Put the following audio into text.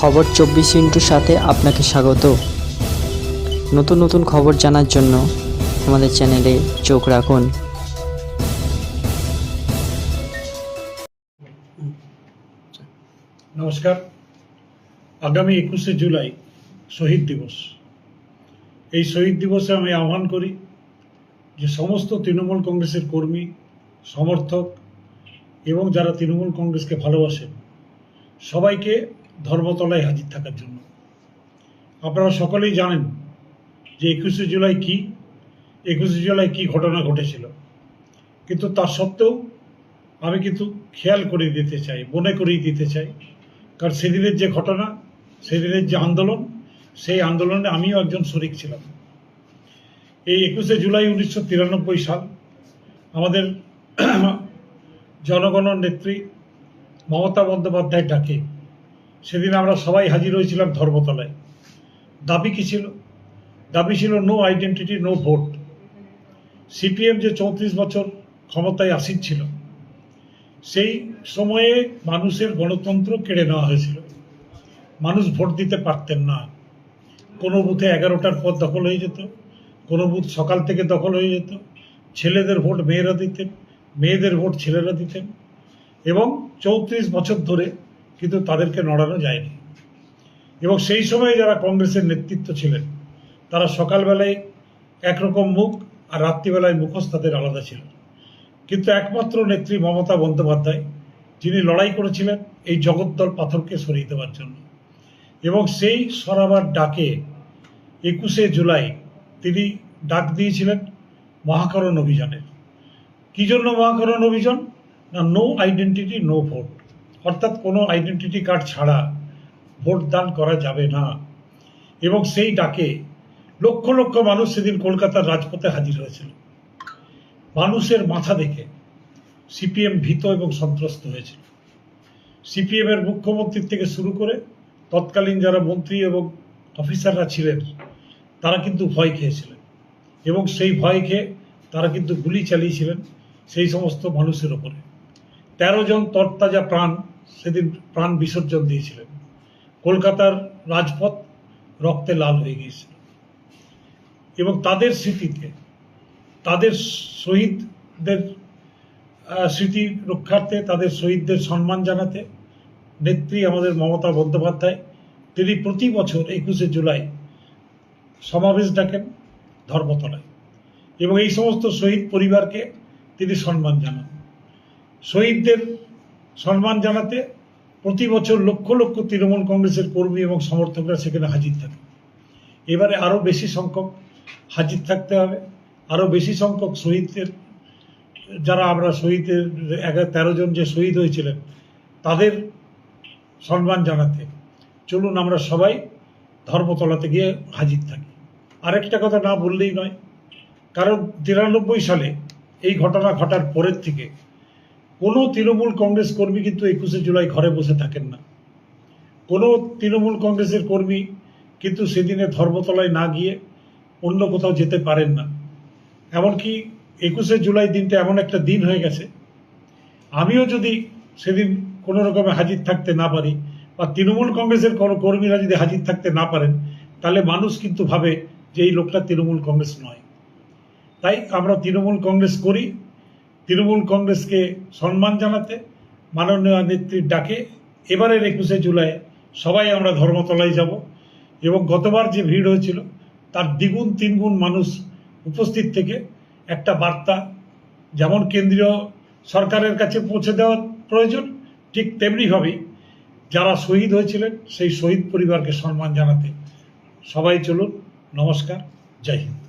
খবর চব্বিশ ইন্টুর সাথে আপনাকে স্বাগত। নতুন নতুন খবর জানার জন্য আমাদের চ্যানেলে চোখ রাখুন। নমস্কার। আগামী একুশে জুলাই শহীদ দিবস। এই শহীদ দিবসে আমি আহ্বান করি যে সমস্ত তৃণমূল কংগ্রেসের কর্মী, সমর্থক এবং যারা তৃণমূল কংগ্রেসকে ভালোবাসেন, সবাইকে ধর্মতলায় হাজির থাকার জন্য। আপনারা সকলেই জানেন যে একুশে জুলাই কি, একুশে জুলাই কি ঘটনা ঘটেছিল। কিন্তু তা সত্ত্বেও আমি কিন্তু খেয়াল করে দিতে চাই, মনে করিয়ে দিতে চাই। কারণ সেদিনের যে ঘটনা, সেদিনের যে আন্দোলন, সেই আন্দোলনে আমিও একজন শরিক ছিলাম। এই একুশে জুলাই উনিশশো তিরানব্বই সাল আমাদের জনগণ নেত্রী মমতা বন্দ্যোপাধ্যায় ডাকে। সেদিন আমরা সবাই হাজির হয়েছিলাম ধর্মতলায়। দাবি কি ছিল? দাবি ছিল no identity no vote CPM যে চৌত্রিশ বছর ক্ষমতায় আসীন ছিল, সেই সময়ে মানুষের গণতন্ত্র কেড়ে নেওয়া হয়েছিল। মানুষ ভোট দিতে পারতেন না। কোনো বুথে এগারোটার পর দখল হয়ে যেত, কোনো বুথ সকাল থেকে দখল হয়ে যেত। ছেলেদের ভোট মেয়েরা দিতেন, মেয়েদের ভোট ছেলেরা দিতেন এবং চৌত্রিশ বছর ধরে কিন্তু তাদেরকে নড়ানো যায়নি। এবং সেই সময়ে যারা কংগ্রেসের নেতৃত্ব ছিলেন, তারা সকালবেলায় একরকম মুখ আর রাত্রিবেলায় মুখোশ তাদের আলাদা ছিল। কিন্তু একমাত্র নেত্রী মমতা বন্দ্যোপাধ্যায়, যিনি লড়াই করেছিলেন এই জগদ্দল পাথরকে সরিয়ে দেওয়ার জন্য। এবং সেই সরাবার ডাকে একুশে জুলাই তিনি ডাক দিয়েছিলেন মহাকরণ অভিযানের। কি জন্য মহাকরণ অভিযান? না নো আইডেন্টিটি নো ভোট অর্থাৎ কোনো আইডেন্টিটি কার্ড ছাড়া ভোট দান করা যাবে না। এবং সেই ডাকে লক্ষ লক্ষ মানুষ সেদিন কলকাতার রাজপথে হাজির হয়েছিল। মানুষের মাথা দেখে সিপিএম ভীত এবং সন্ত্রস্ত হয়েছিল। সিপিএম এর মুখ্যমন্ত্রীর থেকে শুরু করে তৎকালীন যারা মন্ত্রী এবং অফিসাররা ছিলেন, তারা কিন্তু ভয় খেয়েছিলেন। এবং সেই ভয় খেয়ে তারা কিন্তু গুলি চালিয়েছিলেন সেই সমস্ত মানুষের ওপরে। তেরো জন তরতাজা প্রাণ সেদিন প্রাণ বিসর্জন দিয়েছিলেন। কলকাতার রাজপথ রক্তে লাল হয়ে গিয়েছিল। এবং তাদের স্মৃতিতে, তাদের শহীদদের স্মৃতি রক্ষার্থে, তাদের শহীদদের সম্মান জানাতে নেত্রী আমাদের মমতা বন্দ্যোপাধ্যায়, তিনি প্রতি বছর একুশে জুলাই সমাবেশ ডাকেন ধর্মতলায়। এবং এই সমস্ত শহীদ পরিবারকে তিনি সম্মান জানান। শহীদদের সম্মান জানাতে প্রতি বছর লক্ষ লক্ষ তৃণমূল কংগ্রেসের কর্মী এবং সমর্থকরা সেখানে হাজির থাকে। এবারে আরও বেশি সংখ্যক হাজির থাকতে হবে। আরও বেশি সংখ্যক শহীদদের, যারা আমরা শহীদের এগারো, তেরো জন যে শহীদ হয়েছিলেন, তাদের সম্মান জানাতে। চলুন আমরা সবাই ধর্মতলাতে গিয়ে হাজির থাকি। আরেকটা কথা না বললেই নয়, কারণ তিরানব্বই সালে এই ঘটনা ঘটার পরের থেকে কোনো তৃণমূল কংগ্রেস কর্মী কিন্তু একুশে জুলাই ঘরে বসে থাকেন না। কোনো তৃণমূল কংগ্রেসের কর্মী কিন্তু সেদিনে ধর্মতলায় না গিয়ে অন্য কোথাও যেতে পারেন না। এমনকি একুশে জুলাই দিনটা এমন একটা দিন হয়ে গেছে। আমিও যদি সেদিন কোনো রকমে হাজির থাকতে না পারি বা তৃণমূল কংগ্রেসের কোনো কর্মীরা যদি হাজির থাকতে না পারেন, তাহলে মানুষ কিন্তু ভাবে যে এই লোকটা তৃণমূল কংগ্রেস নয়। তাই আমরা তৃণমূল কংগ্রেস করি তৃণমূল কংগ্রেসকে সম্মান জানাতে মাননীয় নেত্রীর ডাকে এবারের একুশে জুলাই সবাই আমরা ধর্মতলায় যাব এবং গতবার যে ভিড় হয়েছিল, তার দ্বিগুণ তিনগুণ মানুষ উপস্থিত থেকে একটা বার্তা যেমন কেন্দ্রীয় সরকারের কাছে পৌঁছে দেওয়ার প্রয়োজন, ঠিক তেমনিভাবেই যারা শহীদ হয়েছিলেন, সেই শহীদ পরিবারকে সম্মান জানাতে সবাই চলুন, নমস্কার, জয় হিন্দ।